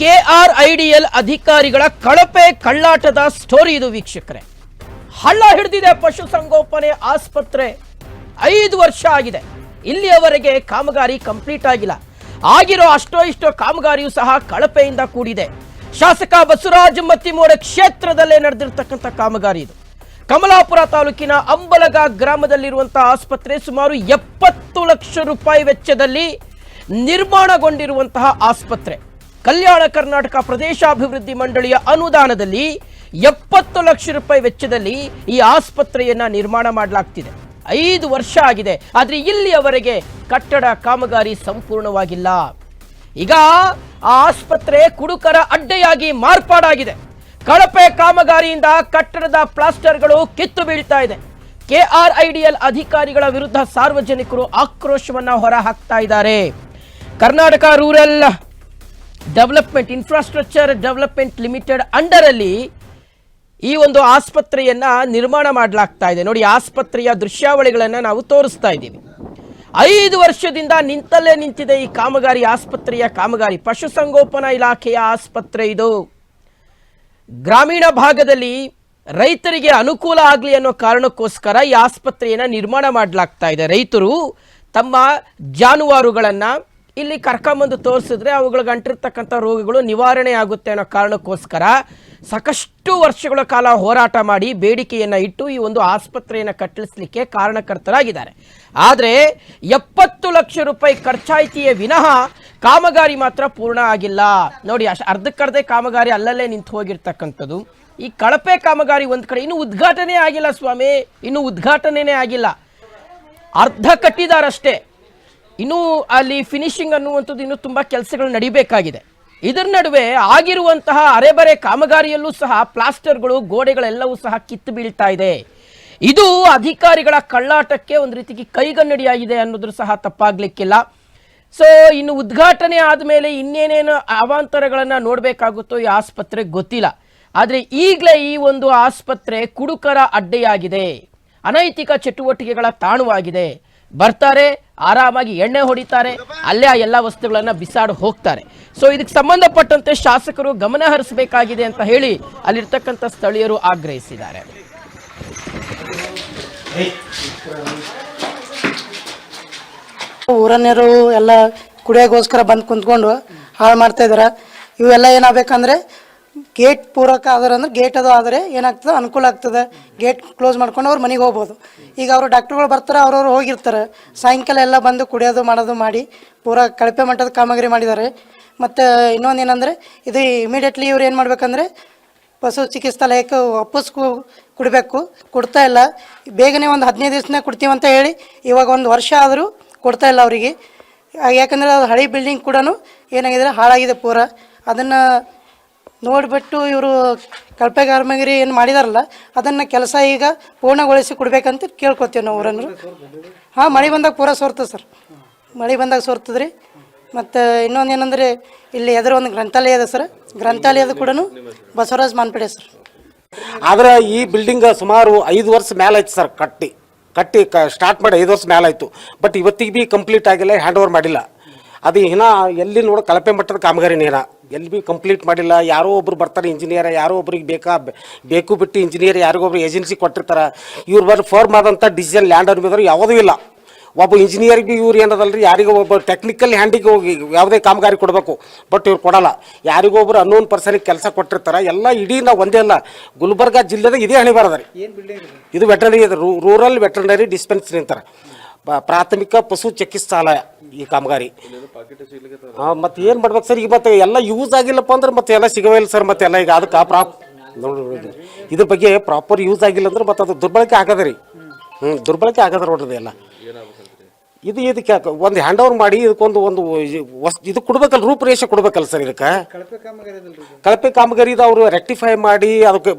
K R IDL ಅಧಿಕಾರಿಗಳ ಕಳಪೆ ಕಳ್ಳಾಟದ story ಇದು ವೀಕ್ಷಕರೇ. ಹಳ್ಳ ಹಿಡಿದಿದೆ ಪಶುಸಂಗೋಪನೆ ಆಸ್ಪತ್ರೆ. ಐದು ವರ್ಷ ಆಗಿದೆ. ಇಲ್ಲಿಯವರೆಗೆ ಕಾಮಗಾರಿ ಕಂಪ್ಲೀಟ್ ಆಗಿಲ್ಲ. ಆಗಿರೋ ಅಷ್ಟೋ ಇಷ್ಟೋ ಕಾಮಗಾರಿಯೂ ಸಹ ಕಳಪೆಯಿಂದ ಕೂಡಿದೆ. ಶಾಸಕ ಬಸವರಾಜ ಮತ್ತಿಮೂರ ಕ್ಷೇತ್ರದಲ್ಲೇ ನಡೆದಿರ್ತಕ್ಕಂಥ ಕಾಮಗಾರಿ ಇದು. ಕಮಲಾಪುರ ತಾಲೂಕಿನ ಅಂಬಲಗ ಗ್ರಾಮದಲ್ಲಿರುವಂತಹ ಆಸ್ಪತ್ರೆ ಸುಮಾರು ಎಪ್ಪತ್ತು ಲಕ್ಷ ರೂಪಾಯಿ ವೆಚ್ಚದಲ್ಲಿ ನಿರ್ಮಾಣಗೊಂಡಿರುವಂತಹ ಆಸ್ಪತ್ರೆ. ಕಲ್ಯಾಣ ಕರ್ನಾಟಕ ಪ್ರದೇಶಾಭಿವೃದ್ಧಿ ಮಂಡಳಿಯ ಅನುದಾನದಲ್ಲಿ ಎಪ್ಪತ್ತು ಲಕ್ಷ ರೂಪಾಯಿ ವೆಚ್ಚದಲ್ಲಿ ಈ ಆಸ್ಪತ್ರೆಯನ್ನ ನಿರ್ಮಾಣ ಮಾಡಲಾಗ್ತಿದೆ. ಐದು ವರ್ಷ ಆಗಿದೆ, ಆದರೆ ಇಲ್ಲಿಯವರೆಗೆ ಕಟ್ಟಡ ಕಾಮಗಾರಿ ಸಂಪೂರ್ಣವಾಗಿಲ್ಲ. ಈಗ ಆ ಆಸ್ಪತ್ರೆ ಕುಡುಕರ ಅಡ್ಡೆಯಾಗಿ ಮಾರ್ಪಾಡಾಗಿದೆ. ಕಳಪೆ ಕಾಮಗಾರಿಯಿಂದ ಕಟ್ಟಡದ ಪ್ಲಾಸ್ಟರ್ಗಳು ಕಿತ್ತು ಬೀಳ್ತಾ ಇದೆ. ಕೆಆರ್ಐಡಿಎಲ್ ಅಧಿಕಾರಿಗಳ ವಿರುದ್ಧ ಸಾರ್ವಜನಿಕರು ಆಕ್ರೋಶವನ್ನ ಹೊರ ಹಾಕ್ತಾ ಇದ್ದಾರೆ. Karnataka rural development infrastructure development limited under ಅಲ್ಲಿ ಈ ಒಂದು ಆಸ್ಪತ್ರೆಯನ್ನ ನಿರ್ಮಾಣ ಮಾಡಲಾಗ್ತಾ ಇದೆ. ನೋಡಿ, ಆಸ್ಪತ್ರೆಯ ದೃಶ್ಯಾವಳಿಗಳನ್ನು ನಾವು ತೋರಿಸ್ತಾ ಇದ್ದೀವಿ. ಐದು ವರ್ಷದಿಂದ ನಿಂತಲ್ಲೇ ನಿಂತಿದೆ ಈ ಕಾಮಗಾರಿ ಆಸ್ಪತ್ರೆಯ ಕಾಮಗಾರಿ. ಪಶುಸಂಗೋಪನಾ ಇಲಾಖೆಯ ಆಸ್ಪತ್ರೆ ಇದು. ಗ್ರಾಮೀಣ ಭಾಗದಲ್ಲಿ ರೈತರಿಗೆ ಅನುಕೂಲ ಆಗಲಿ ಅನ್ನೋ ಕಾರಣಕ್ಕೋಸ್ಕರ ಈ ಆಸ್ಪತ್ರೆಯನ್ನ ನಿರ್ಮಾಣ ಮಾಡಲಾಗ್ತಾ ಇದೆ. ರೈತರು ತಮ್ಮ ಜಾನುವಾರುಗಳನ್ನ ಇಲ್ಲಿ ಕರ್ಕೊಂಬಂದು ತೋರಿಸಿದ್ರೆ ಅವುಗಳಿಗೆ ಅಂಟಿರ್ತಕ್ಕಂಥ ರೋಗಗಳು ನಿವಾರಣೆ ಆಗುತ್ತೆ ಅನ್ನೋ ಕಾರಣಕ್ಕೋಸ್ಕರ ಸಾಕಷ್ಟು ವರ್ಷಗಳ ಕಾಲ ಹೋರಾಟ ಮಾಡಿ ಬೇಡಿಕೆಯನ್ನ ಇಟ್ಟು ಈ ಒಂದು ಆಸ್ಪತ್ರೆಯನ್ನು ಕಟ್ಟಿಸಲಿಕ್ಕೆ ಕಾರಣಕರ್ತರಾಗಿದ್ದಾರೆ. ಆದರೆ ಎಪ್ಪತ್ತು ಲಕ್ಷ ರೂಪಾಯಿ ಖರ್ಚಾಯಿತಿಯೇ ವಿನಃ ಕಾಮಗಾರಿ ಮಾತ್ರ ಪೂರ್ಣ ಆಗಿಲ್ಲ. ನೋಡಿ ಅಷ್ಟು ಅರ್ಧಕ್ಕರ್ಧೆ ಕಾಮಗಾರಿ ಅಲ್ಲಲ್ಲೇ ನಿಂತು ಹೋಗಿರ್ತಕ್ಕಂಥದ್ದು. ಈ ಕಳಪೆ ಕಾಮಗಾರಿ ಒಂದು ಕಡೆ ಇನ್ನು ಉದ್ಘಾಟನೆ ಆಗಿಲ್ಲ ಸ್ವಾಮಿ, ಇನ್ನು ಉದ್ಘಾಟನೆನೇ ಆಗಿಲ್ಲ. ಅರ್ಧ ಕಟ್ಟಿದಾರಷ್ಟೇ. ಇನ್ನು ಅಲ್ಲಿ ಫಿನಿಶಿಂಗ್ ಅನ್ನುವಂಥದ್ದು ಇನ್ನು ತುಂಬಾ ಕೆಲಸಗಳು ನಡಿಬೇಕಾಗಿದೆ. ಇದರ ನಡುವೆ ಆಗಿರುವಂತಹ ಅರೆಬರೆ ಕಾಮಗಾರಿಯಲ್ಲೂ ಸಹ ಪ್ಲಾಸ್ಟರ್ಗಳು ಗೋಡೆಗಳೆಲ್ಲವೂ ಸಹ ಕಿತ್ತು ಬೀಳ್ತಾ ಇದೆ. ಇದು ಅಧಿಕಾರಿಗಳ ಕಳ್ಳಾಟಕ್ಕೆ ಒಂದು ರೀತಿಗೆ ಕೈಗನ್ನಡಿಯಾಗಿದೆ ಅನ್ನೋದ್ರ ಸಹ ತಪ್ಪಾಗ್ಲಿಕ್ಕಿಲ್ಲ. ಸೊ ಇನ್ನು ಉದ್ಘಾಟನೆ ಆದಮೇಲೆ ಇನ್ನೇನೇನು ಅವಾಂತರಗಳನ್ನು ನೋಡಬೇಕಾಗುತ್ತೋ ಈ ಆಸ್ಪತ್ರೆಗೆ ಗೊತ್ತಿಲ್ಲ. ಆದರೆ ಈಗಲೇ ಈ ಒಂದು ಆಸ್ಪತ್ರೆ ಕುಡುಕರ ಅಡ್ಡೆಯಾಗಿದೆ. ಅನೈತಿಕ ಚಟುವಟಿಕೆಗಳ ತಾಣವಾಗಿದೆ. ಬರ್ತಾರೆ ಆರಾಮಾಗಿ ಎಣ್ಣೆ ಹೊಡಿತಾರೆ, ಅಲ್ಲೇ ಆ ಎಲ್ಲ ವಸ್ತುಗಳನ್ನು ಬಿಸಾಡಿ ಹೋಗ್ತಾರೆ. ಸೊ ಇದಕ್ಕೆ ಸಂಬಂಧಪಟ್ಟಂತೆ ಶಾಸಕರು ಗಮನ ಹರಿಸಬೇಕಾಗಿದೆ ಅಂತ ಹೇಳಿ ಅಲ್ಲಿರ್ತಕ್ಕಂಥ ಸ್ಥಳೀಯರು ಆಗ್ರಹಿಸಿದ್ದಾರೆ. ಊರನ್ಯರು ಎಲ್ಲ ಕುಡಿಯೋಗೋಸ್ಕರ ಬಂದು ಕುಂತ್ಕೊಂಡು ಹಾಳು ಮಾಡ್ತಾ ಇದಾರೆ. ಇವೆಲ್ಲ ಏನಾಗಬೇಕಂದ್ರೆ ಗೇಟ್ ಪೂರಕ ಆದ್ರೆ ಅಂದ್ರೆ ಗೇಟ್ ಅದು ಆದರೆ ಏನಾಗ್ತದೆ? ಅನುಕೂಲ ಆಗ್ತದೆ. ಗೇಟ್ ಕ್ಲೋಸ್ ಮಾಡ್ಕೊಂಡು ಅವ್ರು ಮನೆಗೆ ಹೋಗ್ಬೋದು. ಈಗ ಅವರು ಡಾಕ್ಟ್ರುಗಳು ಬರ್ತಾರೆ, ಅವ್ರವ್ರು ಹೋಗಿರ್ತಾರೆ. ಸಾಯಂಕಾಲ ಎಲ್ಲ ಬಂದು ಕುಡಿಯೋದು, ಮಾಡೋದು ಮಾಡಿ ಪೂರ ಕಳಪೆ ಮಟ್ಟದ ಕಾಮಗಾರಿ ಮಾಡಿದ್ದಾರೆ. ಮತ್ತು ಇನ್ನೊಂದು ಏನಂದರೆ, ಇದು ಇಮಿಡಿಯೇಟ್ಲಿ ಇವ್ರು ಏನು ಮಾಡ್ಬೇಕಂದ್ರೆ, ಪಶು ಚಿಕಿತ್ಸಾಲಯಕ್ಕೆ ವಾಪಸ್ ಕುಡಬೇಕು. ಕೊಡ್ತಾ ಇಲ್ಲ. ಬೇಗನೆ ಒಂದು ಹದಿನೈದು ದಿವಸನೇ ಕೊಡ್ತೀವಿ ಅಂತ ಹೇಳಿ ಇವಾಗ ಒಂದು ವರ್ಷ ಆದರೂ ಕೊಡ್ತಾ ಇಲ್ಲ ಅವರಿಗೆ. ಯಾಕಂದರೆ ಅದು ಹಳೆ ಬಿಲ್ಡಿಂಗ್ ಕೂಡ ಏನಾಗಿದೆ? ಹಾಳಾಗಿದೆ ಪೂರ. ಅದನ್ನು ನೋಡಿಬಿಟ್ಟು ಇವರು ಕಳಪೆ ಕಾರ್ಮಗಿರಿ ಏನು ಮಾಡಿದಾರಲ್ಲ, ಅದನ್ನು ಕೆಲಸ ಈಗ ಪೂರ್ಣಗೊಳಿಸಿ ಕೊಡ್ಬೇಕಂತ ಕೇಳ್ಕೊತೀವಿ ನಾವು ಊರನ್ನು. ಹಾಂ, ಮಳೆ ಬಂದಾಗ ಪೂರ ಸೋರ್ತದೆ ಸರ್. ಮಳೆ ಬಂದಾಗ ಸೋರ್ತದೆ ರೀ ಮತ್ತು ಇನ್ನೊಂದು ಏನಂದರೆ, ಇಲ್ಲಿ ಎದುರು ಒಂದು ಗ್ರಂಥಾಲಯ ಇದೆ ಸರ್. ಗ್ರಂಥಾಲಯದ ಕೂಡ ಬಸವರಾಜ್ ಮಾನ್ಪೇಟೆ ಸರ್. ಆದರೆ ಈ ಬಿಲ್ಡಿಂಗ್ ಸುಮಾರು ಐದು ವರ್ಷ ಮೇಲೆ ಆಯ್ತು ಸರ್ ಕಟ್ಟಿ. ಕಟ್ಟಿ ಕ ಸ್ಟಾರ್ಟ್ ಮಾಡಿ ಐದು ವರ್ಷ ಮೇಲೆ ಆಯಿತು. ಬಟ್ ಇವತ್ತಿಗೆ ಬಿ ಕಂಪ್ಲೀಟ್ ಆಗಿಲ್ಲ ಹ್ಯಾಂಡ್ ಓವರ್ ಮಾಡಿಲ್ಲ. ಅದು ಇನ್ನೂ ಎಲ್ಲಿ ನೋಡೋ ಕಳಪೆ ಮಟ್ಟದ ಕಾಮಗಾರಿ ಏನ ಎಲ್ಲಿ ಬಿ ಕಂಪ್ಲೀಟ್ ಮಾಡಿಲ್ಲ ಯಾರೋ ಒಬ್ರು ಬರ್ತಾರೆ ಇಂಜಿನಿಯರ್ ಯಾರೋ ಒಬ್ರಿಗೆ ಬೇಕಾ ಬೇಕು ಬಿಟ್ಟು ಇಂಜಿನಿಯರ್ ಯಾರಿಗೊಬ್ರು ಏಜೆನ್ಸಿ ಕೊಟ್ಟಿರ್ತಾರೆ. ಇವ್ರು ಬಂದು ಫಾರ್ಮ್ ಆದಂಥ ಡಿಸಿಷನ್ ಲ್ಯಾಂಡ್ ಅನ್ಬೇಕಾದ್ರೆ ಯಾವುದೂ ಇಲ್ಲ. ಒಬ್ಬ ಇಂಜಿನಿಯರ್ಗೆ ಇವ್ರು ಏನದಲ್ರಿ ಯಾರಿಗೋ ಒಬ್ಬ ಟೆಕ್ನಿಕಲ್ ಹ್ಯಾಂಡಿಗೆ ಹೋಗಿ ಯಾವುದೇ ಕಾಮಗಾರಿ ಕೊಡಬೇಕು ಬಟ್ ಇವ್ರು ಕೊಡಲ್ಲ. ಯಾರಿಗೋ ಒಬ್ರು ಅನ್ನೋನ್ ಪರ್ಸನಿಗೆ ಕೆಲಸ ಕೊಟ್ಟಿರ್ತಾರೆ ಎಲ್ಲ ಇಡೀ ನಾವು ಒಂದೇ ಅಲ್ಲ ಗುಲ್ಬರ್ಗ ಜಿಲ್ಲೆದಾಗ ಇದೇ ಹಣಿಬಾರದ ರೀ ಇದು? ವೆಟರ್ನರಿ ರೂರಲ್ ವೆಟರ್ನರಿ ಡಿಸ್ಪೆನ್ಸರಿ ಅಂತಾರೆ. ಪ್ರಾಥಮಿಕ ಪಶು ಚಿಕಿತ್ಸಾಲಯ ಈ ಕಾಮಗಾರಿ. ಮತ್ತೆ ಏನು ಮಾಡ್ಬೇಕು ಸರ್? ಈಗ ಮತ್ತೆ ಎಲ್ಲ ಯೂಸ್ ಆಗಿಲ್ಲಪ್ಪ ಅಂದ್ರೆ ಮತ್ತೆ ಎಲ್ಲ ಸಿಗವೇ ಇಲ್ಲ ಸರ್ ಮತ್ತೆ ಎಲ್ಲ ಈಗ ಅದಕ್ಕೆ ಪ್ರಾಪ್. ಇದ್ರ ಬಗ್ಗೆ ಪ್ರಾಪರ್ ಯೂಸ್ ಆಗಿಲ್ಲ ಅಂದ್ರೆ ಮತ್ತೆ ಅದು ದುರ್ಬಳಕೆ ಆಗದ ರೀ. ಹ್ಞೂ ದುರ್ಬಳಕೆ ಆಗದ ನೋಡ್ರಿ ಎಲ್ಲ. ಇದು ಇದಕ್ಕೆ ಒಂದು ಹ್ಯಾಂಡ್ ಓವರ್ ಮಾಡಿ ಇದಕ್ಕೊಂದು ಒಂದು ಇದು ಕೊಡ್ಬೇಕಲ್ಲ ರೂಪುರೇಷೆ ಕೊಡ್ಬೇಕಲ್ಲ ಸರ್ ಇದಕ್ಕೆ. ಕಳಪೆ ಕಾಮಗಾರಿ ಅವರು ರೆಕ್ಟಿಫೈ ಮಾಡಿ ಅದಕ್ಕೆ